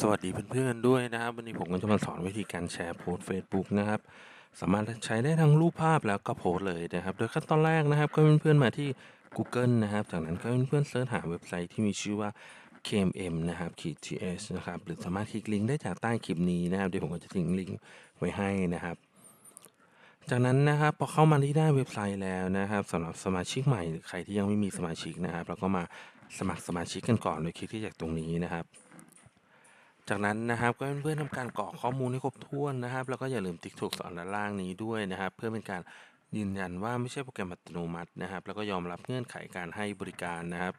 สวัสดีเพื่อนๆด้วยนะครับ วันนี้ผมก็จะมาสอนวิธีการแชร์โพสต์ Facebook นะครับ สามารถใช้ได้ทั้งรูปภาพแล้วก็โพสเลยนะครับ โดยขั้นตอนแรกนะครับ ก็เพื่อนๆมาที่ Google นะครับ จากนั้นก็เพื่อนๆเสิร์ชหาเว็บไซต์ที่มีชื่อว่า KMM นะครับขีด ts นะครับ หรือสามารถคลิกลิงก์ได้จากใต้คลิปนี้นะครับเดี๋ยวผมก็จะทิ้งลิงก์ไว้ให้นะครับ จากนั้นนะครับพอเข้ามาที่หน้าเว็บไซต์แล้วนะครับสำหรับสมาชิกใหม่หรือใครที่ยังไม่มีสมาชิกนะครับเราก็มาสมัครสมาชิกกันก่อนโดยคลิกที่จากตรงนี้นะครับ จากนั้นนะครับก็เพื่อนๆทำการกรอกข้อมูลให้ครบถ้วนนะครับ แล้วก็อย่าลืมติ๊กถูกสอนด้านล่างนี้ด้วยนะครับ เพื่อเป็นการยืนยันว่าไม่ใช่โปรแกรมอัตโนมัตินะครับ แล้วก็ยอมรับเงื่อนไขการให้บริการนะครับ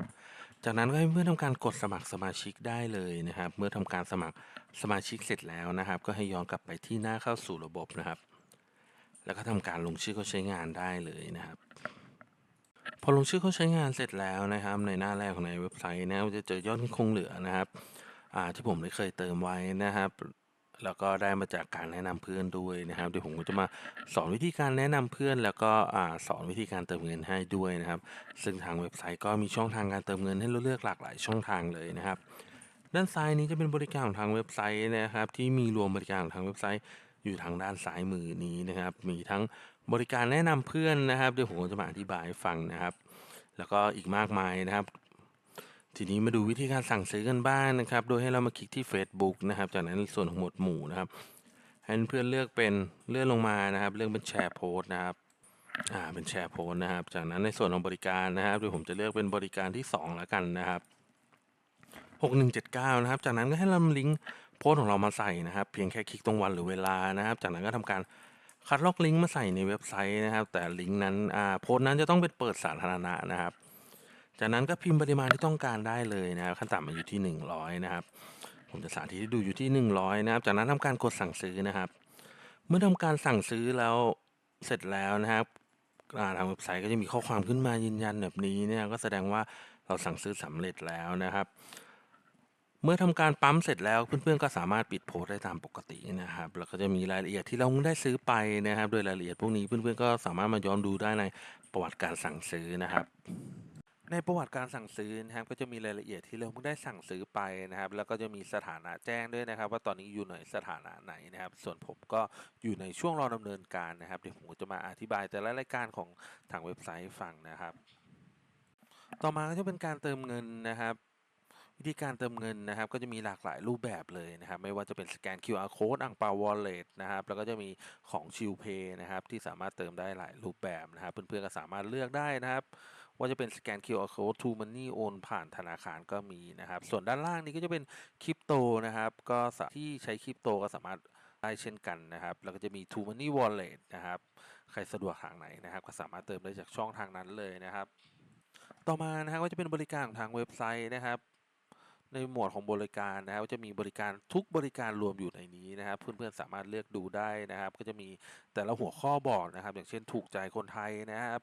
จากนั้นก็ให้เพื่อนทำการกดสมัครสมาชิกได้เลยนะครับ เมื่อทำการสมัครสมาชิกเสร็จแล้วนะครับ ก็ให้ย้อนกลับไปที่หน้าเข้าสู่ระบบนะครับ แล้วก็ทำการลงชื่อเขาใช้งานได้เลยนะครับพอลงชื่อเขาใช้งานเสร็จแล้วนะครับ ในหน้าแรกของในเว็บไซต์นะครับจะเจอยอดคงเหลือนะครับ ที่ผมได้เคยเติมไว้นะครับ แล้วก็ได้มาจากการแนะนำเพื่อนด้วยนะครับเดี๋ยวผมก็จะมาสอนวิธีการแนะนำเพื่อน แล้วก็สอนวิธีการเติมเงินให้ด้วยนะครับ ซึ่งทางเว็บไซต์ก็มีช่องทางการเติมเงินให้เราเลือกหลากหลายช่องทางเลยนะครับ ด้านซ้ายนี้จะเป็นบริการของทางเว็บไซต์นะครับ ที่มีรวมบริการของทางเว็บไซต์อยู่ทางด้านซ้ายมือนี้นะครับ มีทั้งบริการแนะนำเพื่อนนะครับ เดี๋ยวผมจะมาอธิบายให้ฟังนะครับ แล้วก็อีกมากมายนะครับ ทีนี้มาดูวิธีการสั่งซื้อกันบ้างนะครับ โดยให้เรามาคลิกที่ Facebook นะครับ จากนั้นส่วนของหมวดหมู่นะครับ ให้เพื่อนเลือกเป็นเลื่อนลงมานะครับ เลือกเป็นแชร์โพสต์นะครับ อ่า เป็นแชร์โพสต์นะครับ จากนั้นในส่วนของบริการนะครับเดี๋ยผมจะเลือกเป็นบริการที่ 2 แล้วกันนะครับ 6179 นะครับ จากนั้นก็ให้เราลิงก์โพสต์ของเรามาใส่นะครับ เพียงแค่คลิกตรงวันหรือเวลานะครับ จากนั้นก็ทำการคัดลอกลิงก์มาใส่ในเว็บไซต์นะครับ แต่ลิงก์นั้น อ่า โพสต์นั้นจะต้องเป็นเปิดสาธารณะนะครับ จากนั้นก็พิมพ์ปริมาณที่ต้องการได้เลยนะครับขั้นต่ำมาอยู่ที่ 100 นะครับ ผมจะสาธิตให้ดูอยู่ที่ 100 นะครับ จากนั้นทำการกดสั่งซื้อนะครับ เมื่อทำการสั่งซื้อแล้วเสร็จแล้วนะครับทางเว็บไซต์ก็จะมีข้อความขึ้นมายืนยันแบบนี้เนี่ยก็แสดงว่าเราสั่งซื้อสำเร็จแล้วนะครับ เมื่อทำการปั๊มเสร็จแล้วเพื่อนๆก็สามารถปิดโพสต์ได้ตามปกตินะครับ แล้วก็จะมีรายละเอียดที่เราได้ซื้อไปนะครับ โดยรายละเอียดพวกนี้เพื่อนๆก็สามารถมาย้อนดูได้ในประวัติการสั่งซื้อนะครับ ในประวัติการสั่งซื้อนะครับก็จะมีรายละเอียดที่เราเพิ่งได้สั่งซื้อไปนะครับ แล้วก็จะมีสถานะแจ้งด้วยนะครับ ว่าตอนนี้อยู่ในสถานะไหนนะครับ ส่วนผมก็อยู่ในช่วงรอดำเนินการนะครับเดี๋ยวผมจะมาอธิบายแต่ละรายการของทางเว็บไซต์ฟังนะครับ ต่อมาก็จะเป็นการเติมเงินนะครับวิธีการเติมเงินนะครับ ก็จะมีหลากหลายรูปแบบเลยนะครับ ไม่ว่าจะเป็นสแกน QR code อังเปาวอลเล็ตนะครับ แล้วก็จะมีของชิลเพย์นะครับ ที่สามารถเติมได้หลายรูปแบบนะครับ เพื่อนๆก็สามารถเลือกได้นะครับ ว่าจะเป็นสแกน QR code to money โอนผ่านธนาคารก็มีนะครับ ส่วนด้านล่างนี้ก็จะเป็นคริปโตนะครับ ก็ที่ใช้คริปโตก็สามารถได้เช่นกันนะครับ แล้วก็จะมี to money wallet นะครับ ใครสะดวกทางไหนนะครับ ก็สามารถเติมได้จากช่องทางนั้นเลยนะครับ ต่อมานะครับก็จะเป็นบริการของทางเว็บไซต์นะครับ ในหมวดของบริการนะครับจะมีบริการทุกบริการรวมอยู่ในนี้นะครับ เพื่อนๆสามารถเลือกดูได้นะครับ ก็จะมีแต่ละหัวข้อบอกนะครับ อย่างเช่นถูกใจคนไทยนะครับ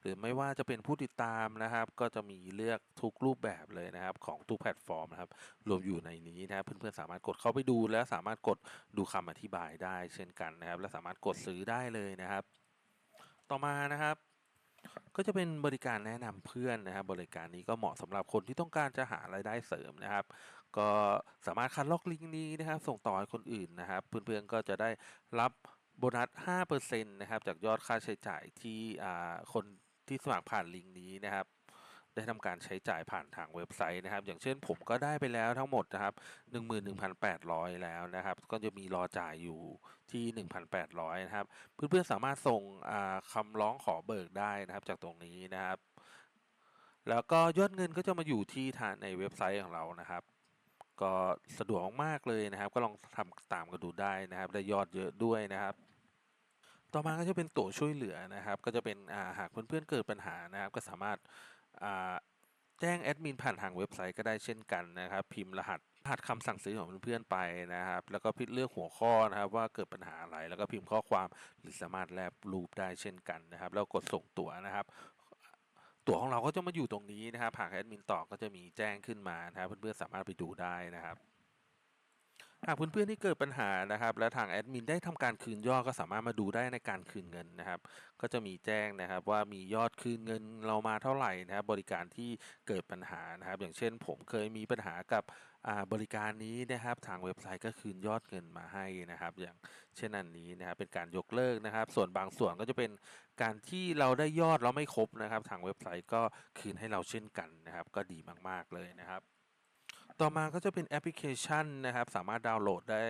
หรือไม่ว่าจะเป็นผู้ติดตามนะครับ ก็จะมีเลือกทุกรูปแบบเลยนะครับ ของทุกแพลตฟอร์มนะครับ รวมอยู่ในนี้นะครับ เพื่อนๆสามารถกดเข้าไปดู และสามารถกดดูคำอธิบายได้ เช่นกันนะครับ และสามารถกดซื้อได้เลยนะครับ ต่อมานะครับ ก็จะเป็นบริการแนะนำเพื่อนนะครับบริการนี้ก็เหมาะสำหรับคนที่ต้องการจะหารายได้เสริมนะครับ ก็สามารถคัดลอกลิงก์นี้นะครับ ส่งต่อให้คนอื่นนะครับ เพื่อนๆก็จะได้รับโบนัส 5%นะครับ จากยอดค่าใช้จ่ายที่อ่าคนที่สมัครผ่านลิงก์นี้นะครับ ได้ทำการใช้จ่ายผ่านทางเว็บไซต์นะครับ อย่างเช่นผมก็ได้ไปแล้วทั้งหมดนะครับ 11,800 แล้วนะครับ ก็จะมีรอจ่ายอยู่ที่ 1,800 นะครับ เพื่อนๆสามารถส่งอ่าคำร้องขอเบิกได้นะครับจากตรงนี้นะครับ แล้วก็ยอดเงินก็จะมาอยู่ที่ทางในเว็บไซต์ของเรานะครับก็สะดวกมากเลยนะครับ ก็ลองทำตามกันดูได้นะครับ ได้ยอดเยอะด้วยนะครับ ต่อมาก็จะเป็นตั๋วช่วยเหลือนะครับ ก็จะเป็นาหากเพื่อนๆเกิดปัญหานะครับ ก็สามารถ แจ้งแอดมินผ่านทางเว็บไซต์ก็ได้เช่นกันนะครับ พิมพ์รหัสรหัสคำสั่งซื้อของเพื่อนๆไปนะครับ แล้วก็พิจเลือกหัวข้อนะครับ ว่าเกิดปัญหาอะไรแล้วก็พิมพ์ข้อความหรือสามารถแลบรูปได้เช่นกันนะครับ แล้วกดส่งตั๋วนะครับตั๋วของเราก็จะมาอยู่ตรงนี้นะครับหากแอดมินต่อก็จะมีแจ้งขึ้นมานะครับ เพื่อนๆสามารถไปดูได้นะครับ หากเพื่อนๆที่เกิดปัญหานะครับ และทางแอดมินได้ทำการคืนยอดก็สามารถมาดูได้ในการคืนเงินนะครับ ก็จะมีแจ้งนะครับว่ามียอดคืนเงินเรามาเท่าไหร่นะครับ บริการที่เกิดปัญหานะครับ อย่างเช่น ผมเคยมีปัญหากับบริการนี้นะครับ ทางเว็บไซต์ก็คืนยอดเงินมาให้นะครับ อย่างเช่นอันนี้นะครับเป็นการยกเลิกนะครับ ส่วนบางส่วนก็จะเป็นการที่เราได้ยอดแล้วไม่ครบนะครับ ทางเว็บไซต์ก็คืนให้เราเช่นกันนะครับ ก็ดีมากๆเลยนะครับ ต่อมาก็จะเป็นแอปพลิเคชันนะครับ สามารถดาวน์โหลดได้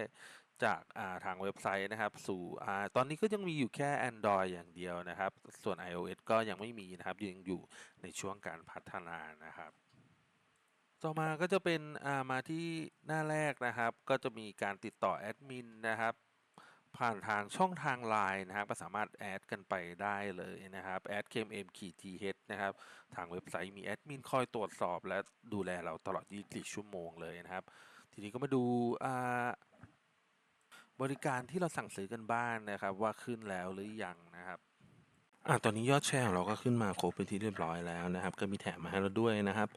จากาทางเว็บไซต์นะครับ สู่อตอนนี้ก็ยังมีอยู่แค่ Android อย่างเดียวนะครับ ส่วน iOS ก็ยังไม่มีนะครับ ยังอยู่ในช่วงการพัฒนานะครับ ต่อมาก็จะเป็นามาที่หน้าแรกนะครับ ก็จะมีการติดต่อแอดมินนะครับ ผ่านทางช่องทาง Line นะครับก็สามารถแอดกันไปได้เลยนะครับแอดเคมเอ็มขีทีเนะครับ ทางเว็บไซต์มีแอดมินคอยตรวจสอบ และดูแลเราตลอด 24 ชั่วโมงเลยนะครับ ทีนี้ก็มาดูอ่าบริการที่เราสั่งซื้อกันบ้างนะครับ ว่าขึ้นแล้วหรือยังนะครับ อ่าตอนนี้ยอดแชร์ของเราก็ขึ้นมาครบเป็นที่เรียบร้อยแล้วนะครับ ก็มีแถมมาให้เราด้วยนะครับ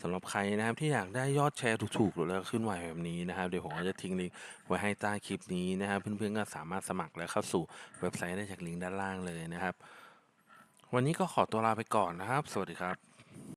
สำหรับใครนะครับที่อยากได้ยอดแชร์ถูกๆหรือแล้วขึ้นไหวแบบนี้นะครับเดี๋ยวผมก็จะทิ้งลิงก์ไว้ให้ใต้คลิปนี้นะครับ เพื่อนๆก็สามารถสมัครและเข้าสู่เว็บไซต์ได้จากลิงก์ด้านล่างเลยนะครับ วันนี้ก็ขอตัวลาไปก่อนนะครับ สวัสดีครับ